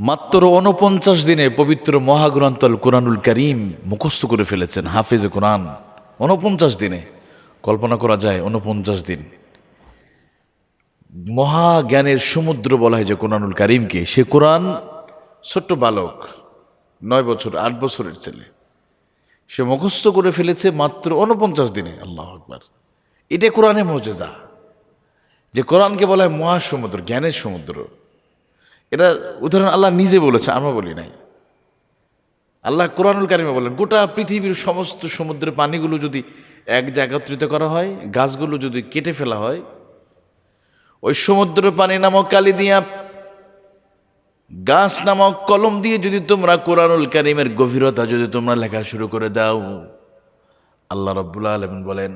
মাত্র উনপঞ্চাশ দিনে পবিত্র মহাগ্রন্থল কোরআনুল করিম মুখস্থ করে ফেলেছেন হাফিজ কোরআন। উনপঞ্চাশ দিনে, কল্পনা করা যায় উনপঞ্চাশ দিন। মহাজ্ঞানের সমুদ্র বলা হয় যে কোরআনুল করিমকে, সে কোরআন ছোট্ট বালক, নয় বছর, আট বছরের ছেলে। সে মুখস্থ করে ফেলেছে মাত্র উনপঞ্চাশ দিনে, আল্লাহ আকবার। এটা কোরআনে মজেজা। যে কোরআনকে বলা হয় মহাসমুদ্র, জ্ঞানের সমুদ্র। এটা উদাহরণ আল্লাহ নিজে বলেছে, আমরা বলি নাই। আল্লাহ কোরআনুল কারিমে বলেন, গোটা পৃথিবীর সমস্ত সমুদ্রের পানিগুলো যদি এক জায়গায় একত্রিত করা হয়, গাছগুলো যদি কেটে ফেলা হয়, ওই সমুদ্র পানি নামক কালি দিয়া, গাছ নামক কলম দিয়ে যদি তোমরা কোরআনুল কারিমের গভীরতা যদি তোমরা লেখা শুরু করে দাও, আল্লাহ রব্বুল আলমিন বলেন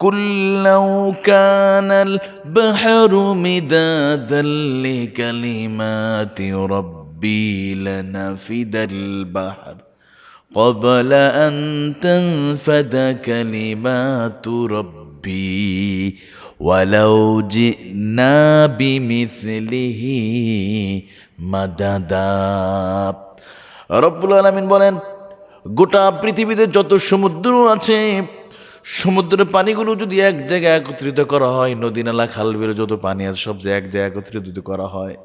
قل لو كان البحر مدادا لكلمات ربي لنفد البحر قبل أن تنفد كلمات ربي ولو جئنا بمثله مددا রব্বুল আলমিন বলেন গোটা পৃথিবীতে যত সমুদ্র আছে সমুদ্রের পানিগুলো যদি এক জায়গায় একত্রিত করা হয়, নদী, নালা, খাল, বিলে, যত পানি আছে, সব যে এক জায়গায় একত্রিত করা হয়।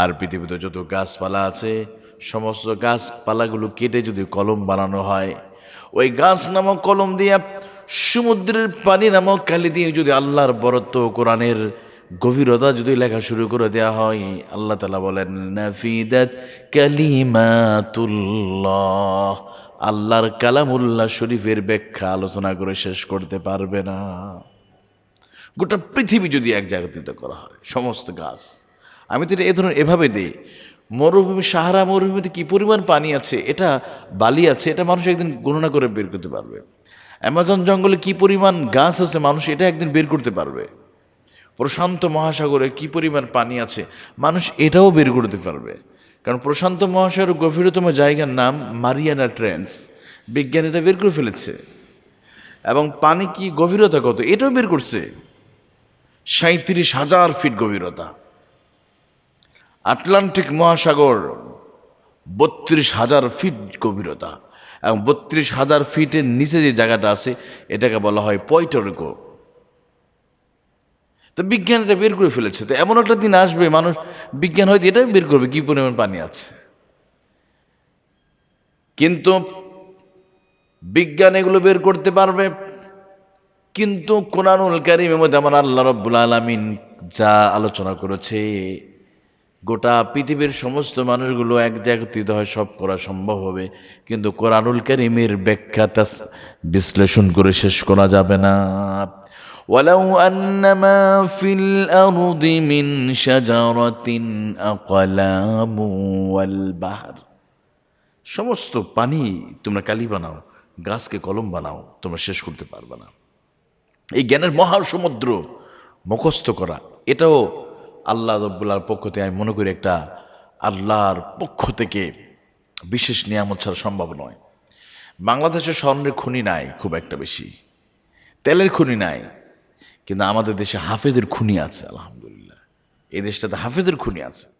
আর পৃথিবীতে যত গাছপালা আছে, সমস্ত গাছপালাগুলো কেটে যদি কলম বানানো হয়, ওই গাছ নামক কলম দিয়ে, সমুদ্রের পানি নামক কালি দিয়ে যদি আল্লাহর বরত্ব, কোরআনের গভীরতা যদি লেখা শুরু করে দেওয়া হয়, আল্লাহ তালা বলেন, নাফিদাত কালিমাতুল্লাহ। আল্লাহর কালামুল্লাহ শরীফের ব্যাখ্যা আলোচনা করে শেষ করতে পারবে না। গোটা পৃথিবী যদি এক জায়গাতে করা হয়, সমস্ত গাছ। আমি তো এ ধরনের এভাবে দিই, মরুভূমি, সাহারা মরুভূমিতে কী পরিমাণ পানি আছে, এটা বালি আছে, এটা মানুষ একদিন গণনা করে বের করতে পারবে। অ্যামাজন জঙ্গলে কী পরিমাণ গাছ আছে, মানুষ এটা একদিন বের করতে পারবে। প্রশান্ত মহাসাগরে কি পরিমাণ পানি আছে, মানুষ এটাও বের করতে পারবে। কারণ প্রশান্ত মহাসাগরের গভীরতম জায়গার নাম মারিয়ানা ট্রেন্স। বিজ্ঞান এটা বের করে ফেলেছে। এবং পানি কি গভীরতা কত? এটাও বের করছে। সাঁত্রিশ হাজার ফিট গভীরতা। আটলান্টিক মহাসাগর বত্রিশ হাজার ফিট গভীরতা। এবং বত্রিশ হাজার ফিটের নিচে যে জায়গাটা আছে, এটাকে বলা হয় পয়টরিকো তো বিজ্ঞান এটা বের করে ফেলেছে। তো এমন একটা দিন আসবে, মানুষ বিজ্ঞান হয়তো এটাই বের করবে, কি পরিমাণ পানি আছে। কিন্তু বিজ্ঞান এগুলো বের করতে পারবে, কিন্তু কোরআনুল কারিমের মধ্যে আমার আল্লাহ রব্বুল আলমিন যা আলোচনা করেছে, গোটা পৃথিবীর সমস্ত মানুষগুলো এক জায়গায় হয়, সব করা সম্ভব হবে। কিন্তু কোরআনুল কারিমের ব্যাখ্যা বিশ্লেষণ করে শেষ করা যাবে না। ولو أن ما في الأرض من شجرة أقلام والبحر সমস্ত পানি তোমরা কালি বানাও গাছকে কলম বানাও তোমরা শেষ করতে পারবে না এই জ্ঞানের মহাসমুদ্র মুখস্থ করা এটাও আল্লাহ রব্বুল্লার পক্ষ থেকে আমি মনে করি একটা আল্লাহর পক্ষ থেকে বিশেষ নিয়ামত ছাড়া সম্ভব নয় বাংলাদেশে স্বর্ণের খনি নাই খুব একটা বেশি তেলের খনি নাই কিন্তু আমাদের দেশে হাফেজের খুনি আছে আলহামদুলিল্লাহ। এই দেশটাতে হাফেজের খুনি আছে।